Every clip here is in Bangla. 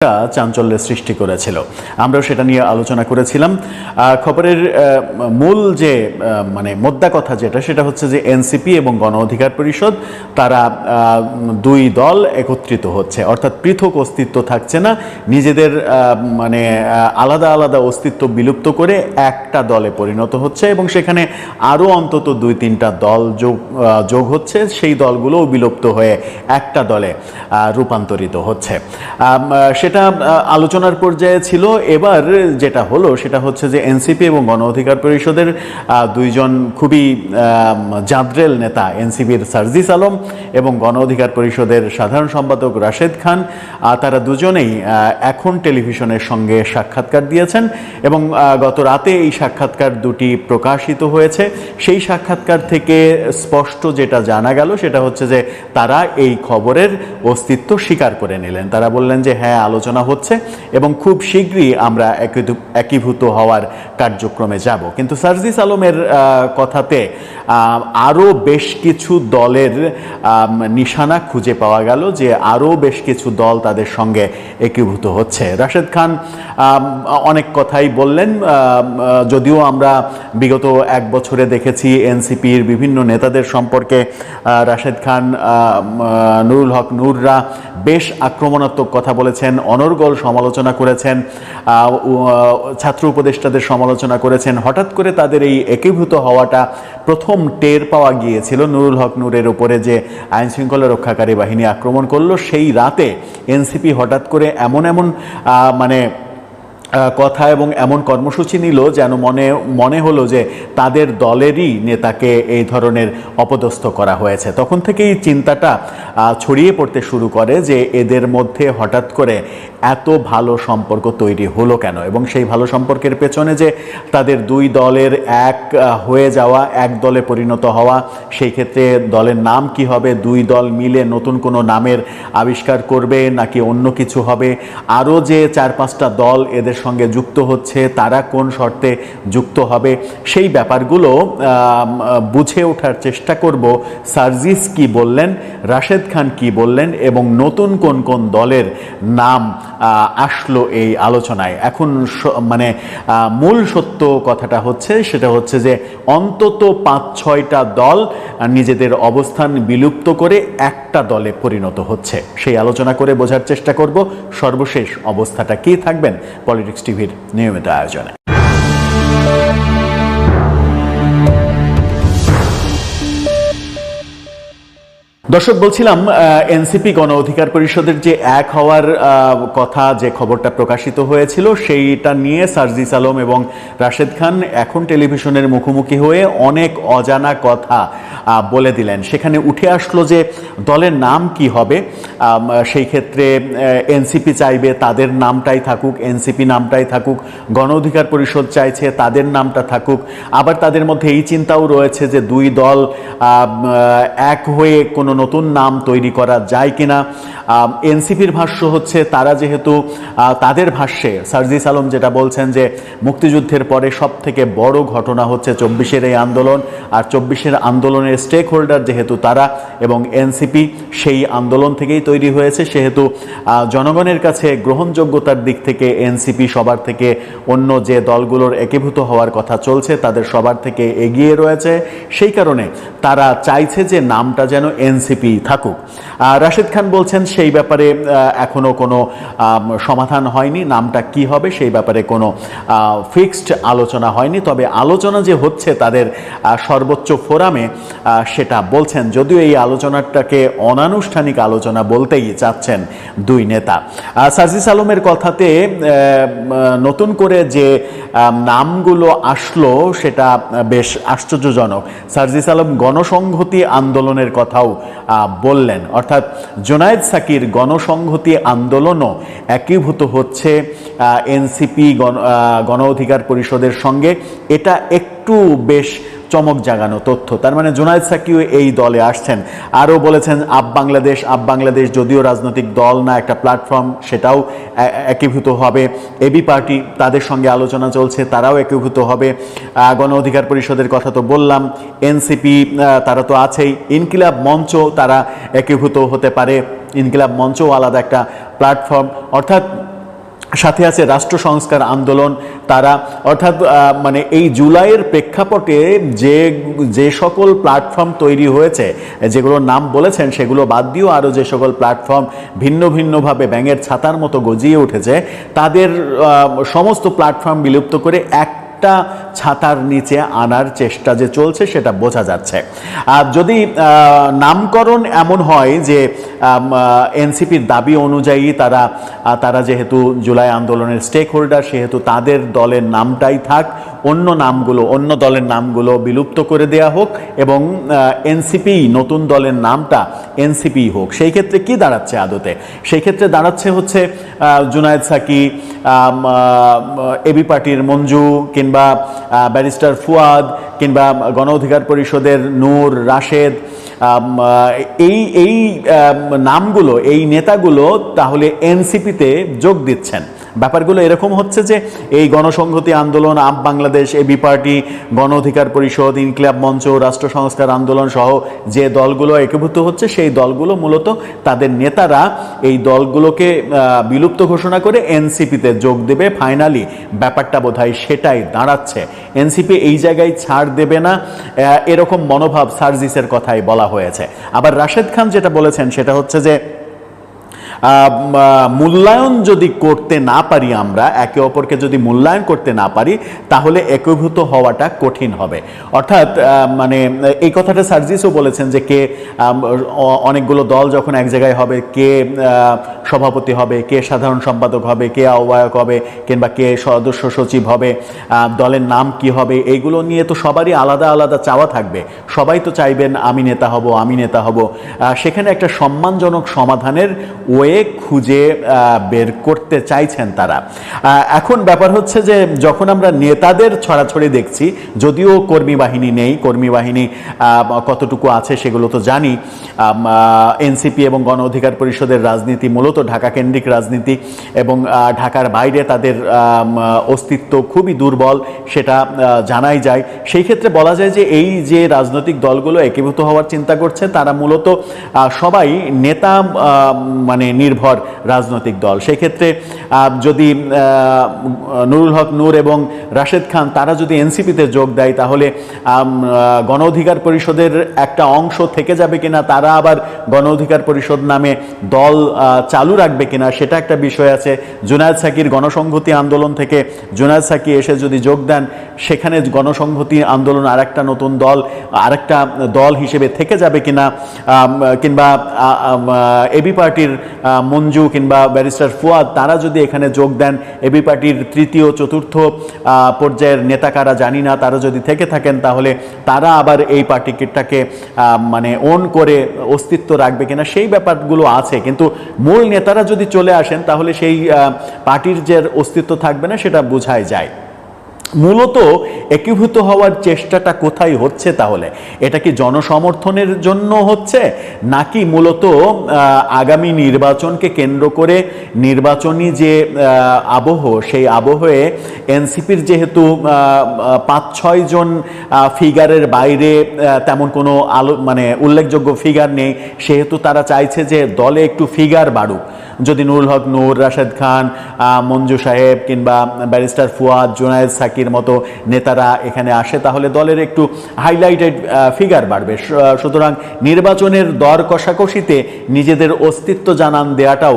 একটা চাঞ্চল্যের সৃষ্টি করেছিল। আমরাও সেটা নিয়ে আলোচনা করেছিলাম। খবরের মূল যে মানে মোদ্দা কথা যেটা সেটা হচ্ছে যে এনসিপি এবং গণ অধিকার পরিষদ তারা দুই দল একত্রিত হচ্ছে। অর্থাৎ পৃথক অস্তিত্ব থাকছে না। নিজেদের মানে আলাদা আলাদা অস্তিত্ব বিলুপ্ত করে একটা দলে পরিণত হচ্ছে এবং সেখানে আরও অন্তত দুই তিনটা দল যোগ যোগ হচ্ছে। সেই দলগুলোও বিলুপ্ত হয়ে একটা দলে রূপান্তরিত হচ্ছে। আহ, সেটা আলোচনার পর্যায়ে ছিল। এবার যেটা হলো, সেটা হচ্ছে যে এনসিপি এবং গণ অধিকার পরিষদের দুইজন খুবই জাদ্রেল নেতা এনসিপির সার্জিস আলম এবং গণ অধিকার পরিষদের সাধারণ সম্পাদক রাশেদ খান। তারা দুজনেই এখন টেলিভিশনের সঙ্গে সাক্ষাৎকার দিয়েছেন এবং গত রাতে এই সাক্ষাৎকার দুটি প্রকাশিত হয়েছে। সেই সাক্ষাৎকার থেকে স্পষ্ট যেটা জানা গেল, সেটা হচ্ছে যে তারা এই খবরের অস্তিত্ব স্বীকার করে নিলেন। তারা বললেন যে হ্যাঁ আলোচনা হচ্ছে এবং খুব শীঘ্রই আমরা একীভূত- হওয়ার কার্যক্রমে যাব। কিন্তু সার্জিস আলমের কথাতে আরও বেশ কিছু দলের নিশানা খুঁজে পাওয়া গেল যে আরও বেশ কিছু দল তাদের সঙ্গে একীভূত হচ্ছে। রাশেদ খান অনেক কথাই বললেন যদিও আমরা বিগত এক বছরে দেখেছি এনসিপির বিভিন্ন নেতাদের সম্পর্কে রাশেদ খান নুরুল হক নূররা বেশ আক্রমণাত্মক কথা বলেছেন অনর্গল সমালোচনা করেছেন ছাত্র উপদেষ্টাদের সমালোচনা করেছেন। হঠাৎ করে তাদের এই একীভূত হওয়াটা প্রথম টের পাওয়া গিয়েছিল নুরুল হক নূরের উপরে যে আইন শৃঙ্খলা রক্ষাকারী বাহিনী আক্রমণ করল। সেই রাতে এনসিপি হঠাৎ করে এমন এমন মানে কথা এবং এমন কর্মসূচি নিল যেন মনে মনে হলো যে তাদের দলেরই নেতাকে এই ধরনের অপদস্থ করা হয়েছে। তখন থেকেই চিন্তাটা ছড়িয়ে পড়তে শুরু করে যে এদের মধ্যে হঠাৎ করে এত ভালো সম্পর্ক তৈরি হলো কেন? এবং সেই ভালো সম্পর্কের পেছনে যে তাদের দুই দলের এক হয়ে যাওয়া, এক দলে পরিণত হওয়া, সেই ক্ষেত্রে দলের নাম কি হবে? দুই দল মিলে নতুন কোনো নামের আবিষ্কার করবে নাকি অন্য কিছু হবে? আরও যে চার পাঁচটা দল এদের সঙ্গে যুক্ত হচ্ছে, তারা কোন শর্তে যুক্ত হবে, সেই ব্যাপারগুলো বুঝে ওঠার চেষ্টা করব। সার্জিস কি বললেন, রাশেদ খান কি বললেন এবং নতুন কোন কোন দলের নাম আসলো এই আলোচনায়। এখন মানে মূল সত্য কথাটা হচ্ছে, সেটা হচ্ছে যে অন্তত পাঁচ, ছয়টা দল নিজেদের অবস্থান বিলুপ্ত করে একটা দলে পরিণত হচ্ছে। সেই আলোচনা করে বোঝার চেষ্টা করব। সর্বশেষ অবস্থাটা কি থাকবেন? পলিটিক্স টিভির নিয়মিত আয়োজনে দর্শক, বলছিলাম এনসিপি গণ অধিকার পরিষদের যে এক হওয়ার কথা, যে খবরটা প্রকাশিত হয়েছিল, সেইটা নিয়ে সার্জিস আলম এবং রাশেদ খান এখন টেলিভিশনের মুখোমুখি হয়ে অনেক অজানা কথা বলে দিলেন। সেখানে উঠে আসলো যে দলের নাম কি হবে সেই ক্ষেত্রে এনসিপি চাইবে তাদের নামটাই থাকুক, এনসিপি নামটাই থাকুক, গণ অধিকার পরিষদ চাইছে তাদের নামটা থাকুক। আবার তাদের মধ্যে এই চিন্তাও রয়েছে যে দুই দল এক হয়ে কোনো নতুন নাম তৈরি করা যায় কিনা। এনসিপির ভাষ্য হচ্ছে, তারা যেহেতু তাদের ভাষ্যে, সার্জিস আলম যেটা বলছেন যে, মুক্তিযুদ্ধের পরে সব থেকে বড় ঘটনা হচ্ছে চব্বিশের এই আন্দোলন, আর চব্বিশের আন্দোলনের স্টেক হোল্ডার যেহেতু তারা এবং এনসিপি, সেই আন্দোলন থেকেই তৈরি হয়েছে। সেহেতু জনগণের কাছে গ্রহণযোগ্যতার দিক থেকে এনসিপি সবার থেকে অন্য যে দলগুলোর একীভূত হওয়ার কথা চলছে, তাদের সবার থেকে এগিয়ে রয়েছে। সেই কারণে তারা চাইছে যে নামটা যেন এনসিপি থাকুক। আহ, রাশেদ খান বলছেন সেই ব্যাপারে আহ, এখনও কোনো সমাধান হয়নি। নামটা কি হবে সেই ব্যাপারে কোনো ফিক্সড আলোচনা হয়নি। তবে আলোচনা যে হচ্ছে তাদের সর্বোচ্চ ফোরামে সেটা বলছেন। যদিও এই আলোচনাটাকে অনানুষ্ঠানিক আলোচনা বলতেই চাচ্ছেন দুই নেতা। সাজিস আলমের কথাতে নতুন করে যে নামগুলো আসলো সেটা বেশ আশ্চর্যজনক। সার্জিস আলম গণসংহতি আন্দোলনের কথাও বললেন। অর্থাৎ জোনায়েদ সাকির গণসংহতি আন্দোলনও একীভূত হচ্ছে এনসিপি গণ গণ অধিকার পরিষদের সঙ্গে। এটা একটু বেশ চমক জাগানো তথ্য। তার মানে জোনায়েদ সাকিও এই দলে আসছেন। আরও বলেছেন, আপ বাংলাদেশ আপ বাংলাদেশ, যদিও রাজনৈতিক দল না, একটা প্ল্যাটফর্ম, সেটাও একীভূত হবে। এবি পার্টি তাদের সঙ্গে আলোচনা চলছে, তারাও একীভূত হবে। গণ অধিকার পরিষদের কথা তো বললাম এনসিপি তারা তো আছেই। ইনকিলাব মঞ্চ তারা একীভূত হতে পারে। ইনকিলাব মঞ্চও আলাদা একটা প্ল্যাটফর্ম। অর্থাৎ সাথে আছে রাষ্ট্র সংস্কার আন্দোলন, তারা অর্থাৎ মানে এই জুলাইয়ের প্রেক্ষাপটে যে যে সকল প্ল্যাটফর্ম তৈরি হয়েছে, যেগুলোর নাম বলেছেন, সেগুলো বাদ দিয়েও আরও যে সকল প্ল্যাটফর্ম ভিন্ন ভিন্নভাবে ব্যাঙের ছাতার মতো গজিয়ে উঠেছে, তাদের সমস্ত প্ল্যাটফর্ম বিলুপ্ত করে এক একটা ছাতার নিচে আনার চেষ্টা যে চলছে, সেটা বোঝা যাচ্ছে। আর যদি নামকরণ এমন হয় যে এনসিপির দাবি অনুযায়ী তারা তারা যেহেতু জুলাই আন্দোলনের স্টেক হোল্ডার সেহেতু তাদের দলের নামটাই থাক, অন্য নামগুলো, অন্য দলের নামগুলো বিলুপ্ত করে দেয়া হোক এবং এনসিপি, নতুন দলের নামটা এনসিপি হোক। সেই ক্ষেত্রে কি দাঁড়াচ্ছে আদতে? সেই ক্ষেত্রে দাঁড়াচ্ছে হচ্ছে জুনায়েদ সাকি এবি পার্টির মঞ্জু কিংবা আহ, ব্যারিস্টার ফুয়াদ কিংবা গণ অধিকার পরিষদের নূর রাশেদ এই এই নামগুলো এই নেতাগুলো তাহলে এনসিপিতে যোগ দিচ্ছেন। ব্যাপারগুলো এরকম হচ্ছে যে এই গণসংহতি আন্দোলন, আপ বাংলাদেশ, এবি পার্টি, গণ অধিকার পরিষদ, ইনকিলাব মঞ্চ, রাষ্ট্র সংস্কার আন্দোলন সহ যে দলগুলো একীভূত হচ্ছে, সেই দলগুলো মূলত তাদের নেতারা এই দলগুলোকে বিলুপ্ত ঘোষণা করে এনসিপিতে যোগ দেবে। ফাইনালি ব্যাপারটা বোধহয় সেটাই দাঁড়াচ্ছে। এনসিপি এই জায়গায় ছাড় দেবে না এরকম মনোভাব সার্জিসের কথাই বলা হয়েছে। আবার রাশেদ খান যেটা বলেছেন, সেটা হচ্ছে যে মূল্যায়ন যদি করতে না পারি আমরা, একে অপরকে যদি মূল্যায়ন করতে না পারি, তাহলে একীভূত হওয়াটা কঠিন হবে। অর্থাৎ মানে এই কথাটা সার্জিসও বলেছেন যে কে অনেকগুলো দল যখন এক জায়গায় হবে, কে সভাপতি হবে, কে সাধারণ সম্পাদক হবে, কে আহ্বায়ক হবে, কিংবা কে সদস্য সচিব হবে দলের নাম কি হবে, এইগুলো নিয়ে তো সবারই আলাদা আলাদা চাওয়া থাকবে। সবাই তো চাইবেন, আমি নেতা হব, আমি নেতা হব। সেখানে একটা সম্মানজনক সমাধানের ওয়ে খুঁজে বের করতে চাইছেন তারা। এখন ব্যাপার হচ্ছে যে যখন আমরা নেতাদের ছড়াছড়ি দেখছি, যদিও কর্মী বাহিনী নেই, কর্মী বাহিনী কতটুকু আছে সেগুলো তো জানি এনসিপি এবং গণ অধিকার পরিষদের রাজনীতি মূলত ঢাকা কেন্দ্রিক রাজনীতি এবং ঢাকার বাইরে তাদের অস্তিত্ব খুবই দুর্বল সেটা জানাই যায়। সেই ক্ষেত্রে বলা যায় যে এই যে রাজনৈতিক দলগুলো একীভূত হওয়ার চিন্তা করছে, তারা মূলত সবাই নেতা মানে নির্ভর রাজনৈতিক দল। সেই ক্ষেত্রে যদি নুরুল হক নূর এবং রাশেদ খান তারা যদি এনসিপিতে যোগ দেয়, তাহলে গণ অধিকার পরিষদের একটা অংশ থেকে যাবে কিনা, তারা আবার গণ অধিকার পরিষদ নামে দল চালু রাখবে কিনা, সেটা একটা বিষয় আছে। জুনায়দ সাকির গণসংহতি আন্দোলন থেকে জুনায়দ সাকি এসে যদি যোগ দেন, সেখানে গণসংহতি আন্দোলন আরেকটা নতুন দল, আরেকটা দল হিসেবে থেকে যাবে কিনা কিংবা এবি পার্টির মঞ্জু কিংবা ব্যারিস্টার ফুয়াদ, তারা যদি এখানে যোগ দেন এবি পার্টির তৃতীয়, চতুর্থ পর্যায়ের নেতা কারা জানি না, তারা যদি থেকে থাকেন, তাহলে তারা আবার এই পার্টিটাকে মানে ওন করে অস্তিত্ব রাখবে কিনা, সেই ব্যাপারগুলো আছে। কিন্তু মূল নেতারা যদি চলে আসেন, তাহলে সেই পার্টির যে অস্তিত্ব থাকবে না, সেটা বোঝাই যায়। মূলত একীভূত হওয়ার চেষ্টাটা কোথায় হচ্ছে তাহলে? এটা কি জনসমর্থনের জন্য হচ্ছে? নাকি মূলত আগামী নির্বাচনকে কেন্দ্র করে নির্বাচনী যে আবহ, সেই আবহে এনসিপির যেহেতু পাঁচ, ছয় জন ফিগারের বাইরে তেমন কোনো আলো মানে উল্লেখযোগ্য ফিগার নেই। সেহেতু তারা চাইছে যে দলে একটু ফিগার বাড়ুক। যদি নুরুল হক, নূর রাশেদ খান মঞ্জু সাহেব কিংবা ব্যারিস্টার ফুয়াদ, জুনায়েদ সাকির মতো নেতারা এখানে আসে, তাহলে দলের একটু হাইলাইটেড ফিগার বাড়বে। সুতরাং নির্বাচনের দর কষাকষিতে নিজেদের অস্তিত্ব জানান দেওয়াটাও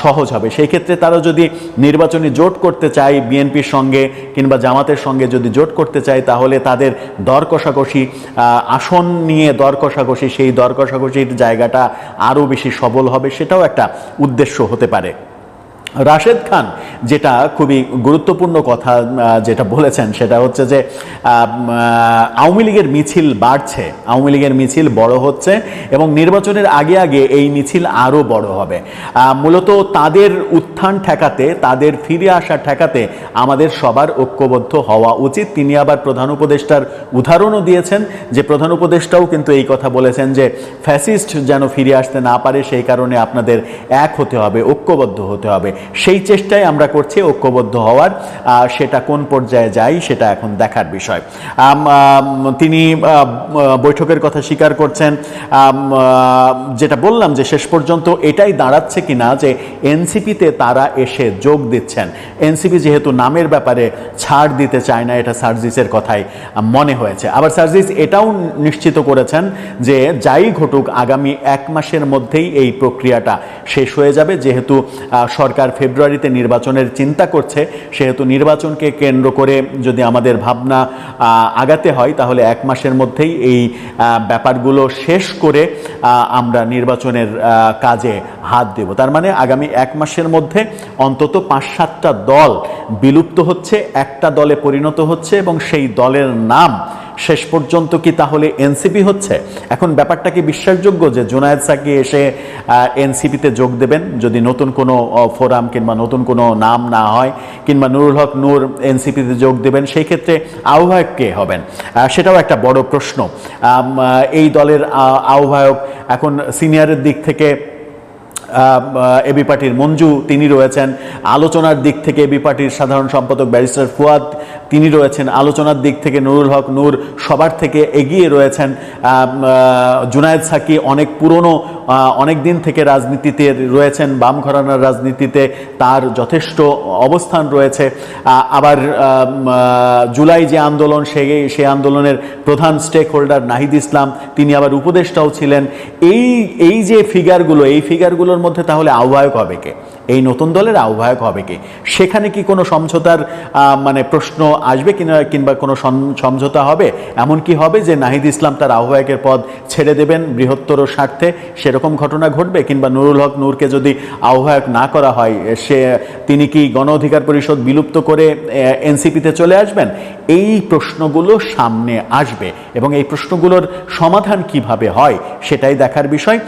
সহজ হবে। সেই ক্ষেত্রে তারা যদি নির্বাচনী জোট করতে চায়, বিএনপির সঙ্গে কিংবা জামাতের সঙ্গে যদি জোট করতে চায়, তাহলে তাদের দর কষাকষি আসন নিয়ে দর কষাকষি, সেই দর কষাকষির জায়গাটা আরও বেশি সবল হবে, সেটাও একটা উদ্দেশ্য হতে পারে। রাশেদ খান, যেটা খুবই গুরুত্বপূর্ণ কথা যেটা বলেছেন, সেটা হচ্ছে যে আওয়ামী লীগের মিছিল বাড়ছে। আওয়ামী লীগের মিছিল বড় হচ্ছে এবং নির্বাচনের আগে আগে এই মিছিল আরও বড় হবে। মূলত তাদের উত্থান ঠেকাতে, তাদের ফিরে আসা ঠেকাতে আমাদের সবার ঐক্যবদ্ধ হওয়া উচিত। তিনি আবার প্রধান উপদেষ্টার উদাহরণও দিয়েছেন যে, প্রধান উপদেষ্টাও কিন্তু এই কথা বলেছেন যে, ফ্যাসিস্ট যেন ফিরে আসতে না পারে, সেই কারণে আপনাদের এক হতে হবে, ঐক্যবদ্ধ হতে হবে। সেই চেষ্টায় আমরা করছি ঐক্যবদ্ধ হওয়ার সেটা কোন পর্যায়ে যায় সেটা এখন দেখার বিষয়। তিনি বৈঠকের কথা স্বীকার করছেন। যেটা বললাম যে শেষ পর্যন্ত এটাই দাঁড়াচ্ছে কিনা যে এনসিপিতে তারা এসে যোগ দিচ্ছেন। এনসিপি যেহেতু নামের ব্যাপারে ছাড় দিতে চায় না, এটা সার্জিসের কথাই মনে হয়েছে। আবার সার্জিস এটাও নিশ্চিত করেছেন যে যাই ঘটুক, আগামী এক মাসের মধ্যেই এই প্রক্রিয়াটা শেষ হয়ে যাবে। যেহেতু সরকার ফেব্রুয়ারিতে নির্বাচনের চিন্তা করছে, সেহেতু নির্বাচনকে কেন্দ্র করে যদি আমাদের ভাবনা আগাতে হয়, তাহলে এক মাসের মধ্যেই এই ব্যাপারগুলো শেষ করে আমরা নির্বাচনের কাজে হাত দেব। তার মানে আগামী এক মাসের মধ্যে অন্তত পাঁচ সাতটা দল বিলুপ্ত হচ্ছে, একটা দলে পরিণত হচ্ছে এবং সেই দলের নাম শেষ পর্যন্ত কি তাহলে এনসিপি হচ্ছে? এখন ব্যাপারটা কি বিশ্বাসযোগ্য যে জুনায়েদ সাকি এসে এনসিপিতে যোগ দেবেন? যদি নতুন কোনো ফোরাম কিংবা নতুন কোনো নাম না হয়, কিংবা নুরুল হক নূর এনসিপিতে যোগ দেবেন, সেই ক্ষেত্রে আহ্বায়ক কে হবেন? সেটাও একটা বড় প্রশ্ন। এই দলের আহ্বায়ক এখন সিনিয়রের দিক থেকে এবি পার্টির মঞ্জু, তিনি রয়েছেন। আলোচনার দিক থেকে এবি পার্টির সাধারণ সম্পাদক ব্যারিস্টার ফুয়াদ তিনি রয়েছেন। আলোচনার দিক থেকে নুরুল হক নূর সবার থেকে এগিয়ে রয়েছেন। জুনায়েদ সাকি অনেক পুরনো অনেক দিন থেকে রাজনীতিতে রয়েছেন, বাম ঘরানার রাজনীতিতে তার যথেষ্ট অবস্থান রয়েছে। আবার জুলাই যে আন্দোলন, সে সেই আন্দোলনের প্রধান স্টেক হোল্ডার নাহিদ ইসলাম, তিনি আবার উপদেষ্টাও ছিলেন। এই এই যে ফিগারগুলো এই ফিগারগুলোর মধ্যে তাহলে আহ্বায়ক হবে কে? এই নতুন দলের আহ্বায়ক হবে কে? সেখানে কি কোনো সমঝোতার মানে প্রশ্ন আসবে কিনা, কিংবা কোনো সমঝোতা হবে? এমন কি হবে যে নাহিদ ইসলাম তার আহ্বায়কের পদ ছেড়ে দেবেন বৃহত্তর স্বার্থে? সেরকম ঘটনা ঘটবে? কিংবা নুরুল হক নূরকে যদি আহ্বায়ক না করা হয়, সে, তিনি কি গণ অধিকার পরিষদ বিলুপ্ত করে এনসিপিতে চলে আসবেন? এই প্রশ্নগুলো সামনে আসবে। এবং এই প্রশ্নগুলোর সমাধান কীভাবে হয়, সেটাই দেখার বিষয়।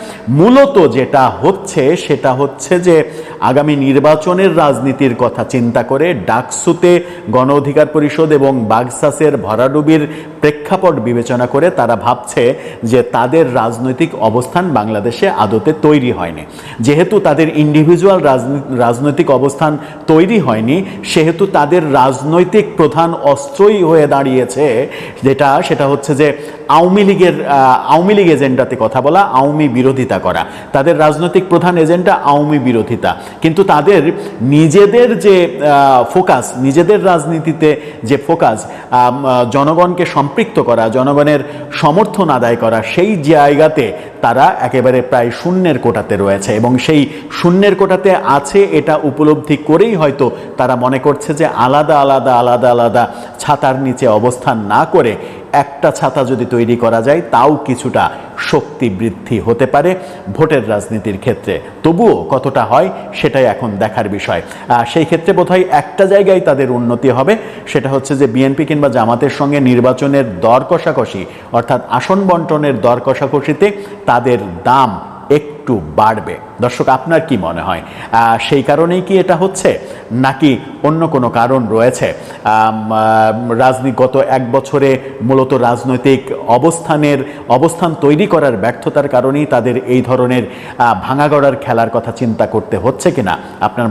মূলত যেটা হচ্ছে, সেটা হচ্ছে যে আগামী নির্বাচনের রাজনীতির কথা চিন্তা করে ডাকসুতে গণ অধিকার পরিষদ এবং বাগসাসের ভরাডুবির প্রেক্ষাপট বিবেচনা করে তারা ভাবছে যে তাদের রাজনৈতিক অবস্থান বাংলাদেশে আদতে তৈরি হয়নি। যেহেতু তাদের ইন্ডিভিজুয়াল রাজনৈতিক অবস্থান তৈরি হয়নি, সেহেতু তাদের রাজনৈতিক প্রধান অস্ত্রই হয়ে দাঁড়িয়েছে, যেটা, সেটা হচ্ছে যে আওয়ামী লীগের আওয়ামী লীগ এজেন্ডাতে কথা বলা, আওয়ামী বিরোধিতা করা। তাদের রাজনৈতিক প্রধান এজেন্ডা আওয়ামী বিরোধিতা। কিন্তু তাদের নিজেদের যে ফোকাস নিজেদের রাজনীতিতে যে ফোকাস জনগণকে সম্পৃক্ত করা, জনগণের সমর্থন আদায় করা, সেই জায়গাতে তারা একেবারে প্রায় শূন্যের কোটাতে রয়েছে এবং সেই শূন্যের কোটাতে আছে এটা উপলব্ধি করেই হয়তো তারা মনে করছে যে আলাদা আলাদা আলাদা আলাদা ছাতার নিচে অবস্থান না করে একটা ছাতা যদি তৈরি করা যায়, তাও কিছুটা শক্তি বৃদ্ধি হতে পারে ভোটের রাজনীতির ক্ষেত্রে। তবুও কতটা হয় সেটাই এখন দেখার বিষয়। সেই ক্ষেত্রে বোধহয় একটা জায়গায় তাদের উন্নতি হবে, সেটা হচ্ছে যে বিএনপি কিংবা জামাতের সঙ্গে নির্বাচনের দর কষাকষি, অর্থাৎ আসন বন্টনের দর কষাকষিতে তাদের দাম একটু বাড়বে। দর্শক, আপনার কি মনে হয়? সেই কারণেই কি এটা হচ্ছে? নাকি অন্য কোনো কারণ রয়েছে? রাজনীতি, গত এক বছরে মূলত রাজনৈতিক অবস্থানের, অবস্থান তৈরি করার ব্যর্থতার কারণেই তাদের এই ধরনের ভাঙাগড়ার খেলার কথা চিন্তা করতে হচ্ছে কিনা? আপনার